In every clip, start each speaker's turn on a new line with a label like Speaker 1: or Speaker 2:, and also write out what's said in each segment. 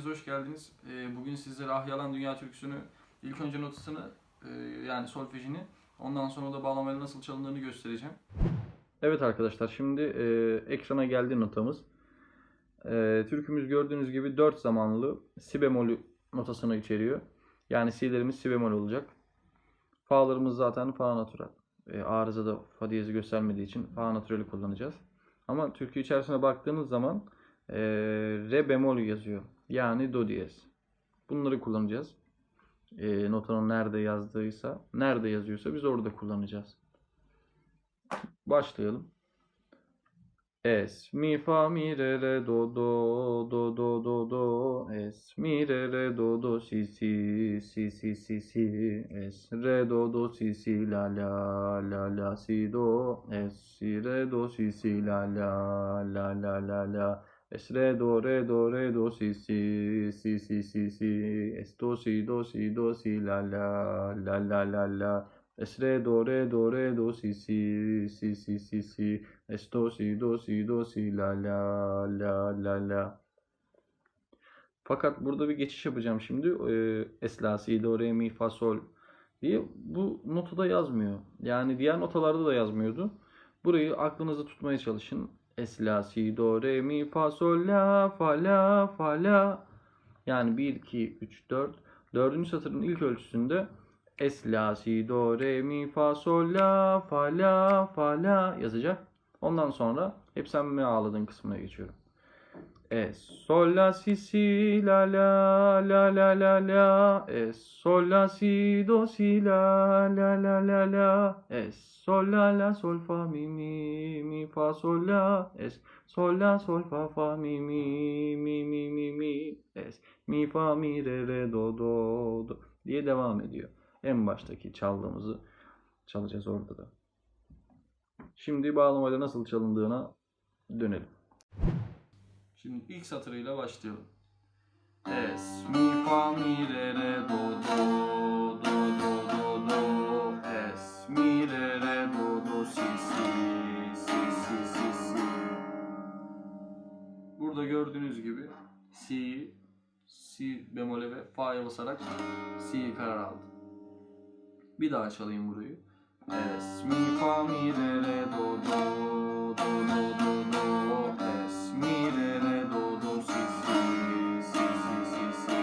Speaker 1: geldiniz. Ee, bugün sizlere Ah Yalan Dünya Türküsü'nü ilk önce notasını e, yani solfejini ondan sonra da bağlamayla nasıl çalındığını göstereceğim. Evet arkadaşlar şimdi e, ekrana geldi notamız. E, türkümüz gördüğünüz gibi 4 zamanlı si bemol notasını içeriyor. Yani si'lerimiz si bemol olacak. Fa'larımız zaten fa natural. Arızada fa diyezi göstermediği için fa naturali kullanacağız. Ama türkü içerisine baktığınız zaman e, re bemol yazıyor. Yani do diyez. Bunları kullanacağız. E, notanın nerede yazdıysa, nerede yazıyorsa biz orada kullanacağız. Başlayalım. Es, mi, fa, mi, re, re, do, do, do, do, do, do, es, mi, re, re, do, do, si, si, si, si, si, si, es, re, do, do, si, si, la, la, la, la, si, do, es, si, re, do, si, si, la, la, la, la, la, la, es, re, do, re, do, re, do, si, si, si, si, si, si, es, do, si, do, si, do, si, la, la, la, la, la, la, es, re, do, re, do, re, do, si, si, si, si, si, si, es, do, si, do, si, do, si, la, la, la, la, la. Fakat burada bir geçiş yapacağım şimdi. Ee, es, la, si, do, re, mi, fa, sol diye. Bu notada yazmıyor. Yani diğer notalarda da yazmıyordu. Burayı aklınızda tutmaya çalışın. Es, la, si, do, re, mi, fa, sol, la, fa, la, fa, la. Yani 1, 2, 3, 4. Dördüncü satırın ilk ölçüsünde Es, la, si, do, re, mi, fa, sol, la, fa, la, fa, la yazacak. Ondan sonra hep sen mi ağladın kısmına geçiyorum. Es, sol, la, si, si, la, la, la, la, la, la. Es, sol, la, si, do, si, la, la, la, la, la. Es, sol, la, la, sol, fa, mi, mi, mi, fa, sol, la. Es, sol, la, sol, fa, fa, mi, mi, mi, mi, mi, mi. Es, mi, fa, mi, re, re, do, do, do diye devam ediyor. En baştaki çaldığımızı çalacağız orada da. Şimdi bağlamayla nasıl çalındığına dönelim. Şimdi ilk satırıyla başlayalım. Es, mi, fa, mi, re, re, do, do, do, do, do, do. Es, mi, re, re, do, do, si, si, si, si, si, si. Burada gördüğünüz gibi si, si bemole ve fa'ya basarak si'yi karar aldım. Bir daha çalayım burayı. Es, mi, fa, mi, re, re, do, do, do, do, do, do. Es, mi, re, re, do, do, si, si, si, si, si, si.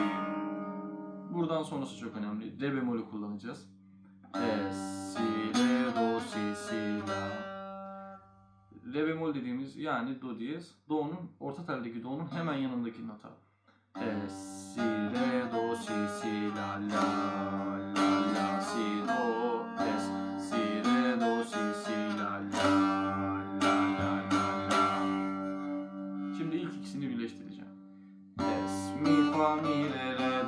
Speaker 1: Buradan sonrası çok önemli. Re bemolü kullanacağız. Es, si, re, do, si, si, la. Re bemol dediğimiz yani do diyez. Do'nun orta teldeki do'nun hemen yanındaki nota. Es, si, re, do, si, si, la, la, fa, mi,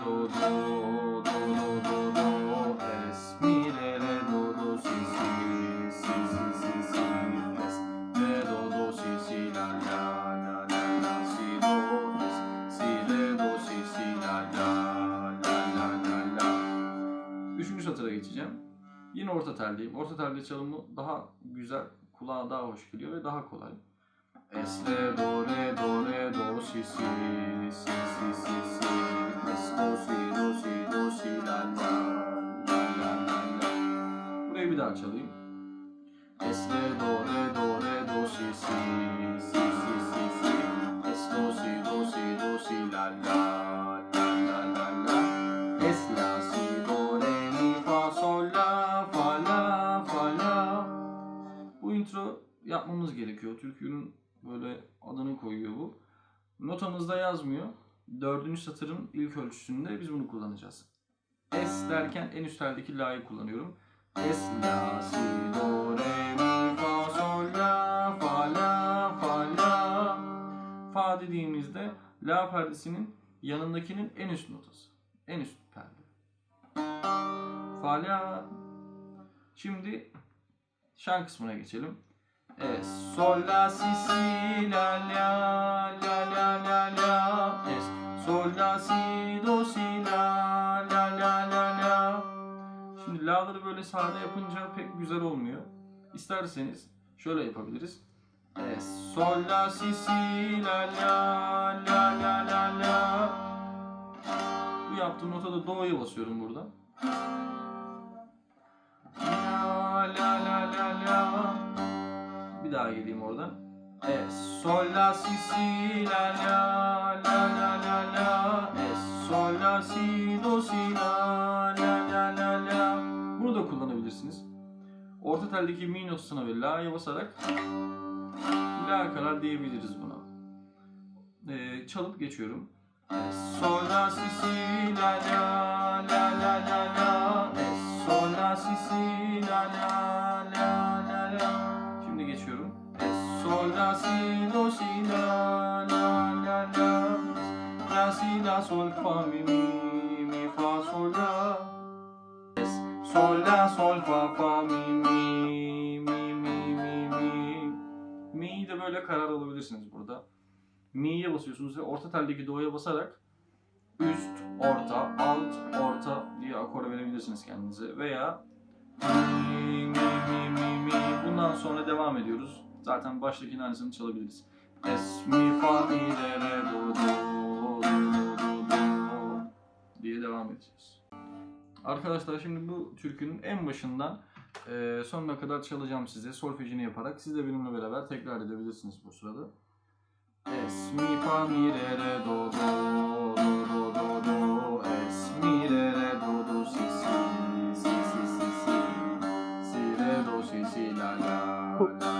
Speaker 1: do, do, do, do, do, do, es, mi, do, do, si, si, si, si, si, si, do, do, si, si, la, la, la, la, si, do, es, si, do, si, si, la, la, la, la, la, la. Üçüncü satıra geçeceğim. Yine orta teldeyim. Orta telde çalımı daha güzel, kulağa daha hoş geliyor ve daha kolay. Es, re, do, re, do, re, do, si, si, si, si, si, si. Es, do, si, do, si, do, si, la, la, la, la, la, la. Burayı bir daha çalayım. Es, re, do, re, do, re, do, si, si, si, si, si, si. Es, do, si, do, si, do, si, la, la, la, la, la, la. Es, la, si, do, re, mi, fa, sol, la, fa, la, fa, la. Bu intro yapmamız gerekiyor. Türkünün böyle adını koyuyor bu. Notamızda yazmıyor. Dördüncü satırın ilk ölçüsünde biz bunu kullanacağız. Es derken en üst teldeki la'yı kullanıyorum. Es, la, si, do, re, mi, fa, sol, la, fa, la, fa, la. Fa dediğimizde la perdesinin yanındakinin en üst notası. En üst perde. Fa, la. Şimdi şan kısmına geçelim. Es, sol, la, si, si, la, la, la, la, la, la. Es, sol, la, si, do, si, la, la, la, la, la. Şimdi la'ları böyle sade yapınca pek güzel olmuyor. İsterseniz şöyle yapabiliriz. Es, sol, la, si, si, la, la, la, la, la, la. yaptığım notada do'ya basıyorum burada. La la la la la. Bir daha geleyim oradan. Es, sol, la, si, si, la, la, la, la, la, la. Es, sol, la, si, do, si, la, la, la, la, la. Bunu da kullanabilirsiniz. Orta teldeki mi notasına ve la'ya basarak la kadar diyebiliriz buna. Ee, çalıp geçiyorum. Es, sol, la, si, si, la, la, la, la, la, la. Es, sol, la, si, si, la, la, la, la, la. La, si, mi, mi, mi, fa, sol, la. Sol, la, mi, mi, mi, mi, mi, mi. Mi'yi de böyle karar alabilirsiniz burada. Mi'ye basıyorsunuz ve orta teldeki do'ya basarak üst, orta, alt, orta diye akor verebilirsiniz kendinize. Veya mi, mi, mi, mi, mi. Bundan sonra devam ediyoruz. Zaten baştakinin aynısını çalabiliriz. Es, mi, fa, mi, re, re, do, do, do, do, do diye devam edeceğiz. Arkadaşlar şimdi bu türkünün en başından e, sonuna kadar çalacağım size solfejini yaparak. Siz de benimle beraber tekrar edebilirsiniz bu sırada. Es, mi, fa, mi, re, re, do, do, do, do, do. Es, mi, re, do, do, si, si, si, si, si, re, do, si, si, la, la,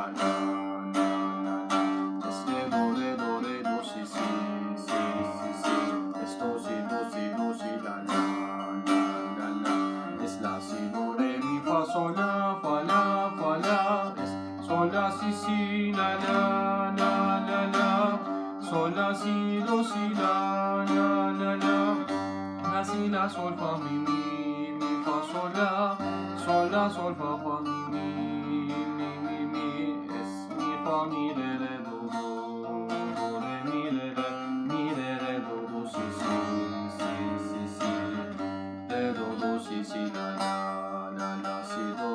Speaker 1: Es, do, si, si, si, si, si. Es, do, si, do, si, do, si, la, la, la, la. Es, la, si, do, re, mi, fa, sol, la, fa, la, fa, la. Es, sol, la, si, si, la, la, la, la. Sol, la, si, do, si, la, la, la, la. La, si, la, sol, fa, mi, mi, mi, fa, sol, la. Sol, la, sol, fa, fa, mi, mi, fa, mi, re, re, do, do. Re, mi, re, re. Mi, re, re, do, do, si, si, si, si, si. Re, do, do, si, si, la, la, la, la, si, do.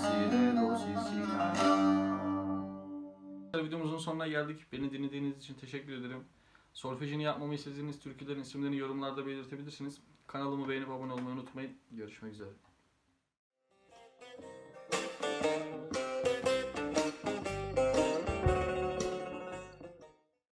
Speaker 1: Si, re, do, si, si, la, la. Videomuzun sonuna geldik. Beni dinlediğiniz için teşekkür ederim. Solfejini yapmamı istediğiniz türkülerin isimlerini yorumlarda belirtebilirsiniz. Kanalımı beğenip abone olmayı unutmayın. Görüşmek üzere.